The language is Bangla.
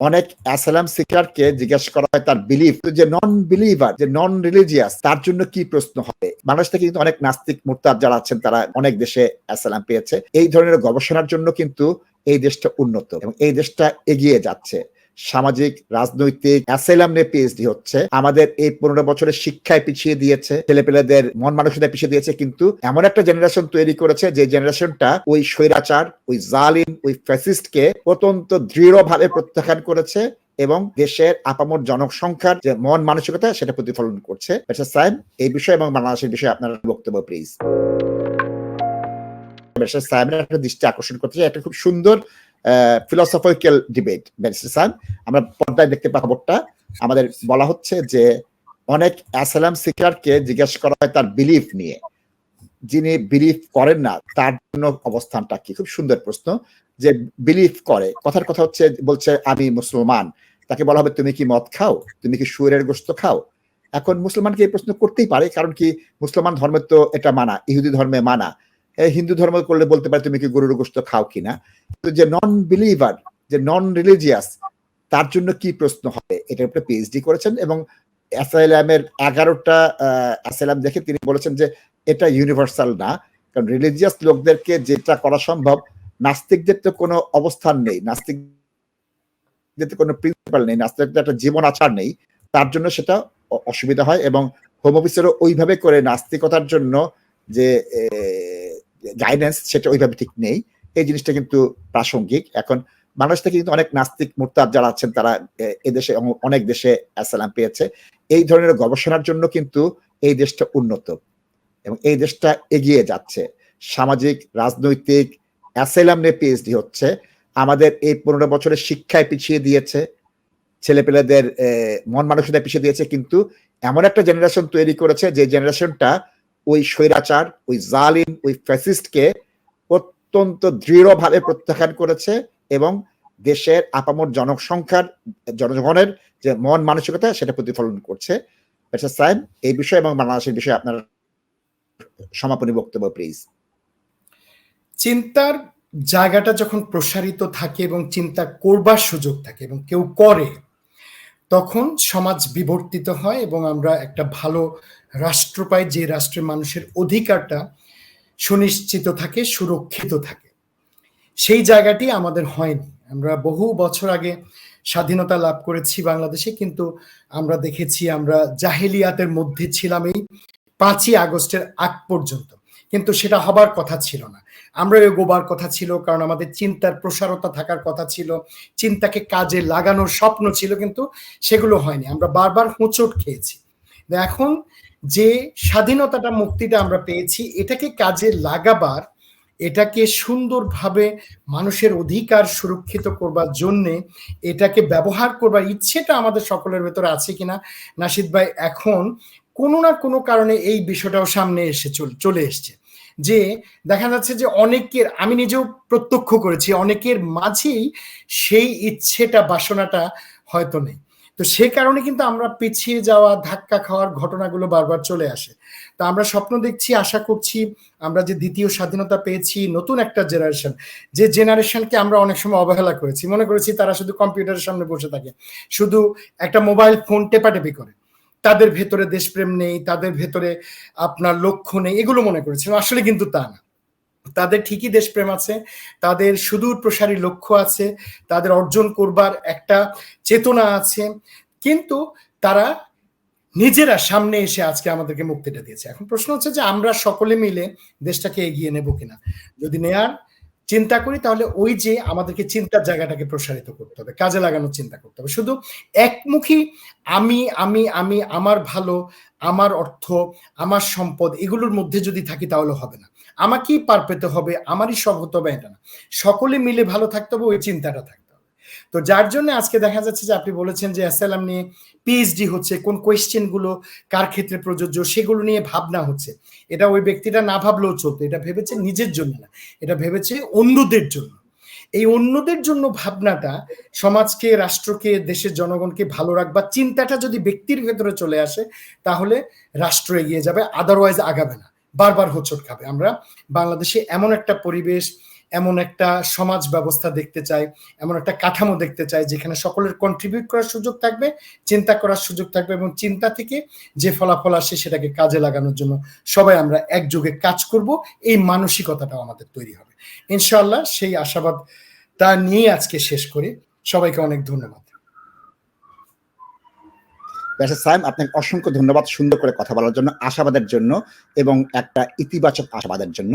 অনেক অ্যাসালাম সিকারকে জিজ্ঞেস করা হয় তার বিলিফ যে নন বিলিভার যে নন রিলিজিয়াস তার জন্য কি প্রশ্ন হবে? বাংলাদেশ থেকে কিন্তু অনেক নাস্তিক মোর্তার যারা আছেন, তারা অনেক দেশে অ্যাসালাম পেয়েছে। এই ধরনের গবেষণার জন্য কিন্তু এই দেশটা উন্নত এবং এই দেশটা এগিয়ে যাচ্ছে। সামাজিক, রাজনৈতিক অ্যাসাইলাম নিয়ে পিএইচডি হচ্ছে। আমাদের এই পনেরো বছরের শিক্ষায় পিছিয়ে দিয়েছে। ছেলেপেলেদের মন মানসিকতা পিছিয়ে দিয়েছে, কিন্তু এমন একটা জেনারেশন তৈরি করেছে যে জেনারেশনটা ওই স্বৈরাচার, ওই জালিম, ওই ফ্যাসিস্টকে অত্যন্ত দৃঢ়ভাবে প্রত্যাখ্যান করেছে এবং দেশের আপামর জনসংখ্যার যে মন মানসিকতা, সেটা প্রতিফলন করছে। সাহেব এই বিষয়ে এবং বাংলাদেশের বিষয়ে আপনার বক্তব্য প্লিজ সাহেবের একটা দৃষ্টি আকর্ষণ করতে চাই। একটা খুব সুন্দর ফিলসফিক্যাল ডিবেট ব্যারিস্টার সাহেব আমরা পর্দায় দেখতে পাই খবরটা আমাদের বলা হচ্ছে যে, অনেক অ্যাসালাম সিকারকে জিজ্ঞেস করা হয় তার বিলিফ নিয়ে। যিনি বিলিফ করেন না, তার জন্য অবস্থানটা কি? খুব সুন্দর প্রশ্ন। যে বিলিফ করে, কথার কথা হচ্ছে, বলছে, আমি মুসলমান। তাকে বলা হবে, তুমি কি মদ খাও? তুমি কি সুরের গোস্ত খাও? এখন মুসলমানকে এই প্রশ্ন করতেই পারে, কারণ কি মুসলমান ধর্মের তো এটা মানা, ইহুদি ধর্মে মানা। হিন্দু ধর্ম করলে বলতে পারে, তুমি কি গরুর গোস্ত খাও কিনা তো যে নন বিলিভার যে নন রিলিজিয়াস তার জন্য কি প্রশ্ন হবে? এটার উপরে পিএইচডি করেছেন এবং অ্যাসাইলামের এগারোটা অ্যাসাইলাম দেখে তিনি বলেছেন যে এটা ইউনিভার্সাল না। কারণ রিলিজিয়াস লোকদেরকে যেটা করা সম্ভব, নাস্তিকদের তো কোনো অবস্থান নেই। নাস্তিকদের তো কোনো প্রিন্সিপাল নেই। নাস্তিকদের একটা জীবন আচার নেই। তার জন্য সেটা অসুবিধা হয় এবং হোম অফিসেরও ওইভাবে করে নাস্তিকতার জন্য যে গাইডেন্স সেটা ওইভাবে ঠিক নেই। এই জিনিসটা কিন্তু প্রাসঙ্গিক। এখন বাংলাদেশ থেকে কিন্তু অনেক নাস্তিক মুরতাদ যারা আছেন, তারা এদেশে অনেক দেশে অ্যাসালাম পেয়েছে। এই ধরনের গবেষণার জন্য কিন্তু এই দেশটা উন্নত এবং এই দেশটা এগিয়ে যাচ্ছে। সামাজিক, রাজনৈতিক অ্যাসাইলাম নিয়ে পিএইচডি হচ্ছে। আমাদের এই পনেরো বছরের শিক্ষায় পিছিয়ে দিয়েছে। ছেলেপেলেদের মন মানসিকতা পিছিয়ে দিয়েছে। কিন্তু এমন একটা জেনারেশন তৈরি করেছে যে জেনারেশনটা ওই স্বৈরাচার, ওই জালিম, ওই ফ্যাসিস্টকে অত্যন্ত দৃঢ়ভাবে প্রত্যাখ্যান করেছে এবং দেশের আপামর জনসংখ্যার, জনগণের যে মন মানসিকতা, সেটা প্রতিফলন করছে। সাহেব এই বিষয়ে এবং বাংলাদেশের বিষয়ে আপনার সমাপনী বক্তব্য প্লিজ চিন্তার জায়গাটা যখন প্রসারিত থাকে এবং চিন্তা করবার সুযোগ থাকে এবং কেউ করে, তখন সমাজ বিবর্তিত হয় এবং আমরা একটা ভালো রাষ্ট্র পাই যে রাষ্ট্রের মানুষের অধিকারটা সুনিশ্চিত থাকে, সুরক্ষিত থাকে। সেই জায়গাটি আমাদের হয়নি। আমরা বহু বছর আগে স্বাধীনতা লাভ করেছি বাংলাদেশে, কিন্তু আমরা দেখেছি আমরা জাহেলিয়াতের মধ্যে ছিলাম এই পাঁচই আগস্টের আগ পর্যন্ত। কিন্তু সেটা হবার কথা ছিল না। আমরা এগোবার কথা ছিল, কারণ আমাদের চিন্তার প্রসারতা থাকার কথা ছিল, চিন্তাকে কাজে লাগানোর স্বপ্ন ছিল, কিন্তু সেগুলো হয়নি। আমরা বারবার হোঁচট খেয়েছি। এখন যে স্বাধীনতাটা মুক্তিটা আমরা পেয়েছি, এটাকে কাজে লাগাবার, এটাকে সুন্দরভাবে মানুষের অধিকার সুরক্ষিত করবার জন্যে এটাকে ব্যবহার করবার ইচ্ছেটা আমাদের সকলের ভেতরে আছে কিনা, নাসিদ ভাই, এখন কোনো না কোনো কারণে এই বিষয়টাও সামনে এসে চলে এসছে। যে দেখা যাচ্ছে যে অনেকের, আমি নিজেও প্রত্যক্ষ করেছি, অনেকের মাঝেই সেই ইচ্ছেটা, বাসনাটা হয়তো নেই। তো সে কারণে কিন্তু আমরা পিছিয়ে যাওয়া, ধাক্কা খাওয়ার ঘটনাগুলো বারবার চলে আসে। তা আমরা স্বপ্ন দেখছি, আশা করছি, আমরা যে দ্বিতীয় স্বাধীনতা পেয়েছি, নতুন একটা জেনারেশন যে জেনারেশনকে আমরা অনেক সময় অবহেলা করেছি। মনে করেছি তারা শুধু কম্পিউটারের সামনে বসে থাকে, শুধু একটা মোবাইল ফোন টেপাটেপি করে। তাদের ভেতরে দেশপ্রেম নেই, তাদের ভেতরে আপনার লক্ষ্য নেই, এগুলো মনে করেছিলাম আসলে কিন্তু তা না। তাদের ঠিকই দেশপ্রেম আছে, তাদের সুদূর প্রসারী লক্ষ্য আছে, তাদের অর্জন করবার একটা চেতনা আছে, কিন্তু তারা নিজেরা সামনে এসে আজকে আমাদেরকে মুক্তিটা দিয়েছে। এখন প্রশ্ন হচ্ছে যে আমরা সকলে মিলে দেশটাকে এগিয়ে নেব কিনা? যদি নেয়ার চিন্তা করি, তাহলে ওই যে আমাদেরকে চিন্তার জায়গাটাকে প্রসারিত করতে হবে, কাজে লাগানোর চিন্তা করতে হবে। শুধু একমুখী আমি আমি আমি, আমার ভালো, আমার অর্থ, আমার সম্পদ, এগুলোর মধ্যে যদি থাকি তাহলে হবে না। আমাকেই পার পেতে হবে, আমারই সব হতে হবে, এটা না। সকলে মিলে ভালো থাকতে হবে, ওই চিন্তাটা থাকতে হবে। তো যার জন্য আজকে দেখা যাচ্ছে যে আপনি বলেছেন যে অ্যাসালাম নিয়ে পিএইচডি হচ্ছে, কোন কোয়েশ্চেনগুলো কার ক্ষেত্রে প্রযোজ্য সেগুলো নিয়ে ভাবনা হচ্ছে। এটা ওই ব্যক্তিটা না ভাবলেও চলতো, এটা ভেবেছে নিজের জন্য না, এটা ভেবেছে অন্যদের জন্য। এই অন্যদের জন্য ভাবনাটা সমাজকে, রাষ্ট্রকে, দেশের জনগণকে ভালো রাখবার চিন্তাটা যদি ব্যক্তির ভেতরে চলে আসে, তাহলে রাষ্ট্র এগিয়ে যাবে আদারওয়াইজ আগাবে না। বারবার হোঁচট খাবে। আমরা বাংলাদেশে এমন একটা পরিবেশ, এমন একটা সমাজ ব্যবস্থা দেখতে চাই, এমন একটা কাঠামো দেখতে চাই, যেখানে সকলের কন্ট্রিবিউট করার সুযোগ থাকবে, চিন্তা করার সুযোগ থাকবে এবং চিন্তা থেকে যে ফলাফল আসে সেটাকে কাজে লাগানোর জন্য সবাই আমরা একযোগে কাজ করব। এই মানসিকতাটাও আমাদের তৈরি হবে। ইনশাআল্লাহ সেই আশাবাদ তা নিয়েই আজকে শেষ করি। সবাইকে অনেক ধন্যবাদ। ব্যারিস্টার সাইম আপনাকে অসংখ্য ধন্যবাদ সুন্দর করে কথা বলার জন্য, আশাবাদের জন্য এবং একটা ইতিবাচক আশাবাদের জন্য।